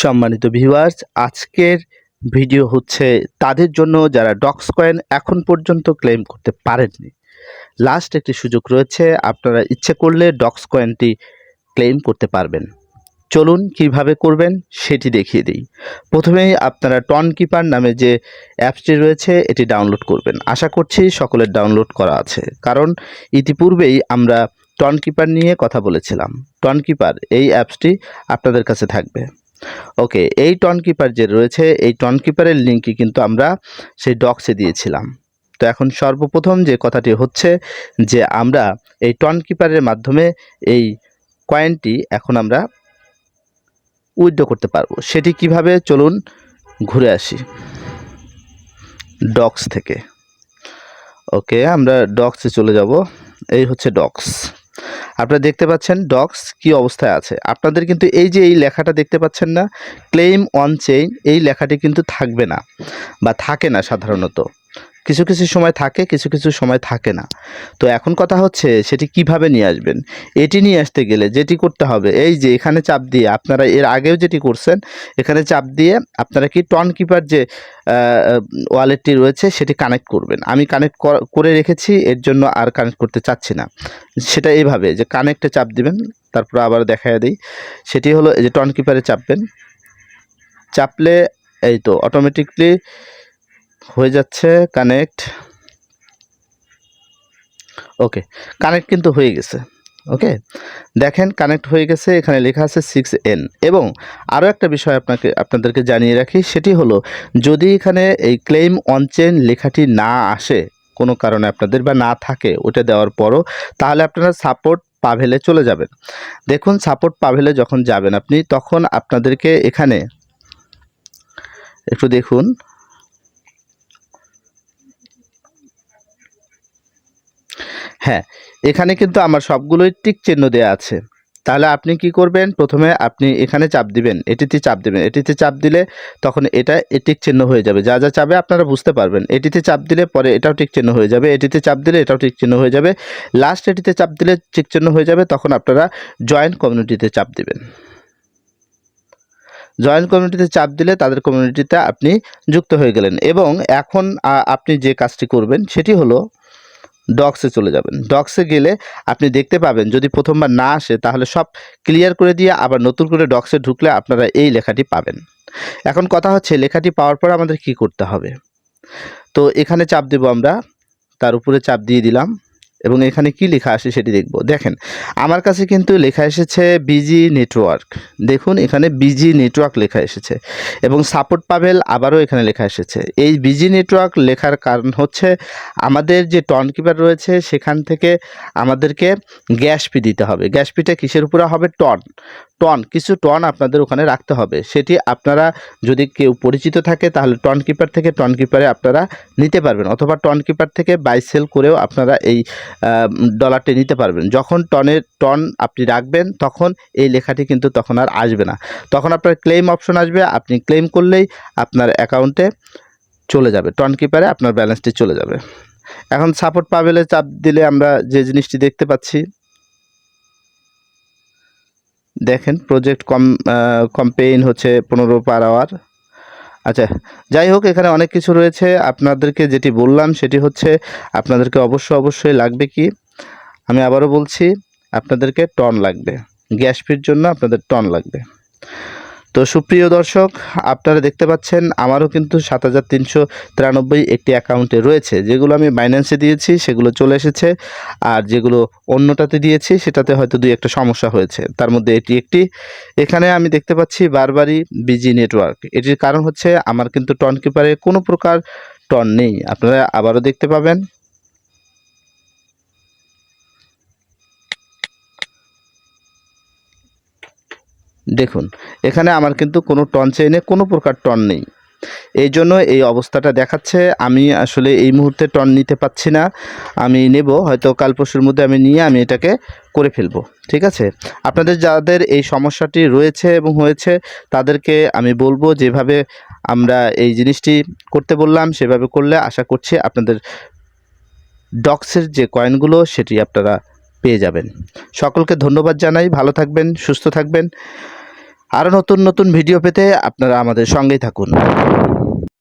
সম্মানিত ভিউয়ার্স আজকের ভিডিও হচ্ছে তাদের জন্য যারা ডক্স কয়েন এখন পর্যন্ত ক্লেম করতে পারেননি। লাস্ট একটি সুযোগ রয়েছে, আপনারা ইচ্ছে করলে ডক্স কয়েনটি ক্লেম করতে পারবেন। চলুন কীভাবে করবেন সেটি দেখিয়ে দিই। প্রথমেই আপনারা টন কিপার নামে যে অ্যাপসটি রয়েছে, এটি ডাউনলোড করবেন। আশা করছি সকলের ডাউনলোড করা আছে। কারণ ইতিপূর্বেই আমরা টন কিপার নিয়ে কথা বলেছিলাম। টন কিপার এই অ্যাপসটি আপনাদের কাছে থাকবে। ওকে এই টন কিপার যে রয়েছে, এই টন কিপারের লিঙ্কই কিন্তু আমরা সেই ডক্সে দিয়েছিলাম। তো এখন সর্বপ্রথম যে কথাটি হচ্ছে যে আমরা এই টন কিপারের মাধ্যমে এই কয়েনটি এখন আমরা উইথড্র করতে পারব। সেটি কীভাবে? চলুন ঘুরে আসি। ডক্স থেকে। ওকে আমরা ডক্সে চলে যাব। এই হচ্ছে ডক্স আপনারা দেখতে পাচ্ছেন ডক্স কি অবস্থায় আছে। আপনাদের কিন্তু এই যে এই লেখাটা দেখতে পাচ্ছেন না ক্লেম অন চেইন এই লেখাটি কিন্তু থাকবে না বা থাকে না সাধারণত। কিছু কিছু সময় থাকে, কিছু কিছু সময় থাকে না। তো এখন কথা হচ্ছে সেটি কীভাবে নিয়ে আসবেন? এটি নিয়ে আসতে গেলে যেটি করতে হবে, এই যে এখানে চাপ দিয়ে আপনারা এর আগেও যেটি করছেন, এখানে চাপ দিয়ে আপনারা কি টন কিপার যে ওয়ালেটটি রয়েছে সেটি কানেক্ট করবেন। আমি কানেক্ট করে রেখেছি, এর জন্য আর কানেক্ট করতে চাচ্ছি না। সেটা এইভাবে যে কানেক্টে চাপ দিবেন, তারপর আবার দেখা দিই। সেটি হলো যে টন কিপারে চাপবেন। চাপলে এই তো অটোমেটিকলি হয়ে যাচ্ছে কানেক্ট ওকে কানেক্ট কিন্তু হয়ে গেছে। ওকে দেখেন কানেক্ট হয়ে গেছে, এখানে লেখা আছে সিক্স এন এবং আরও একটা বিষয় আপনাকে, আপনাদেরকে জানিয়ে রাখি, সেটি হলো, যদি এখানে এই ক্লেম অন চেন লেখাটি না আসে, কোনো কারণে আপনাদের বা না থাকে, ওটা দেওয়ার পরও, তাহলে আপনারা সাপোর্ট পাভেলে চলে যাবেন। দেখুন সাপোর্ট পাভেলে যখন যাবেন আপনি, তখন আপনাদেরকে এখানে একটু দেখুন। হ্যাঁ এখানে কিন্তু আমার সবগুলোই টিক চিহ্ন দেওয়া আছে। তাহলে আপনি কি করবেন? প্রথমে আপনি এখানে চাপ দিবেন, এটিতে চাপ দিবেন। এটিতে চাপ দিলে তখন এটা টিক চিহ্ন হয়ে যাবে। যা যা চাপে আপনারা বুঝতে পারবেন। এটিতে চাপ দিলে পরে এটাও টিক চিহ্ন হয়ে যাবে। এটিতে চাপ দিলে এটাও টিক চিহ্ন হয়ে যাবে। লাস্ট এটিতে চাপ দিলে টিক চিহ্ন হয়ে যাবে, তখন আপনারা জয়েন্ট কমিউনিটিতে চাপ দিবেন। জয়েন্ট কমিউনিটিতে চাপ দিলে তাদের কমিউনিটিতে আপনি যুক্ত হয়ে গেলেন। এবং এখন আপনি যে কাজটি করবেন, সেটি হলো ডক্সে চলে যাবেন। ডক্সে গেলে আপনি দেখতে পাবেন, যদি প্রথমবার না আসে, তাহলে সব ক্লিয়ার করে দিয়ে আবার নতুন করে ডক্সে ঢুকলে আপনারা এই লেখাটি পাবেন। এখন কথা হচ্ছে, লেখাটি পাওয়ার পর আমাদের কি করতে হবে? তো এখানে চাপ দেব আমরা, তার উপরে চাপ দিয়ে দিলাম। এবং এখানে কি লেখা আসে সেটি দেখব। দেখেন, আমার কাছে কিন্তু লেখা এসেছে বিজি নেটওয়ার্ক দেখুন, এখানে বিজি নেটওয়ার্ক লেখা এসেছে এবং সাপোর্ট পাবেল আবারও এখানে লেখা এসেছে। এই বিজি নেটওয়ার্ক লেখার কারণ হচ্ছে আমাদের যে টন কিপার রয়েছে, সেখান থেকে আমাদেরকে গ্যাস ফি দিতে হবে। গ্যাস ফিটা কিসের উপরে হবে? টন টন কিছু টন আপনাদের ওখানে রাখতে হবে। সেটি আপনারা যদি কেউ পরিচিত থাকে, তাহলে টন কিপার থেকে টন কিপারে আপনারা নিতে পারবেন। অথবা টন কিপার থেকে বাই সেল করেও আপনারা এই ডলারটি নিতে পারবেন। যখন টনের টন আপনি রাখবেন, তখন এই লেখাটি কিন্তু তখন আর আসবে না। তখন আপনার ক্লেম অপশন আসবে, আপনি ক্লেম করলেই আপনার অ্যাকাউন্টে চলে যাবে। টন কিপারে আপনার ব্যালেন্সটি চলে যাবে। এখন সাপোর্ট পাবেলে চাপ দিলে আমরা যে জিনিসটি দেখতে পাচ্ছি, দেখেন প্রজেক্ট কম কম্পেইন হচ্ছে পনেরো পার আওয়ার আচ্ছা যাই হোক, এখানে অনেক কিছু রয়েছে। আপনাদেরকে যেটি বললাম সেটি হচ্ছে, আপনাদেরকে অবশ্যই অবশ্যই লাগবে কি? আমি আবারও বলছি, আপনাদেরকে টন লাগবে। গ্যাস ফির জন্য আপনাদের টন লাগবে। তো সুপ্রিয় দর্শক, আপনারা দেখতে পাচ্ছেন, আমারও কিন্তু সাত হাজার তিনশো তিরানব্বই একটি অ্যাকাউন্টে রয়েছে। যেগুলো আমি বাইন্যান্সে দিয়েছি, সেগুলো চলে এসেছে। আর যেগুলো অন্যটাতে দিয়েছি, সেটাতে হয়তো দুই একটা সমস্যা হয়েছে। তার মধ্যে এটি একটি। এখানে আমি দেখতে পাচ্ছি বারবারই বিজি নেটওয়ার্ক এটির কারণ হচ্ছে, আমার কিন্তু টন কিপারে কোনো প্রকার টন নেই। আপনারা আবারও দেখতে পাবেন। দেখুন, এখানে আমার কিন্তু কোনো টন চেইনে কোনো প্রকার টন নেই। এই জন্য এই অবস্থাটা দেখাচ্ছে, আমি আসলে এই মুহূর্তে টন নিতে পাচ্ছি না, আমি নেব, হয়তো কাল পরশুর মধ্যে আমি নিয়ে আমি এটাকে করে ফেলব, ঠিক আছে? আপনাদের যাদের এই সমস্যাটি রয়েছে এবং হয়েছে, তাদেরকে আমি বলব যেভাবে আমরা এই জিনিসটি করতে বললাম, সেভাবে করলে আশা করছি আপনাদের ডক্সের যে কয়েনগুলো, সেটি আপনারা পেয়ে যাবেন। সকলকে ধন্যবাদ জানাই, ভালো থাকবেন, সুস্থ থাকবেন। আরও নতুন নতুন ভিডিও পেতে আপনারা আমাদের সঙ্গেই থাকুন।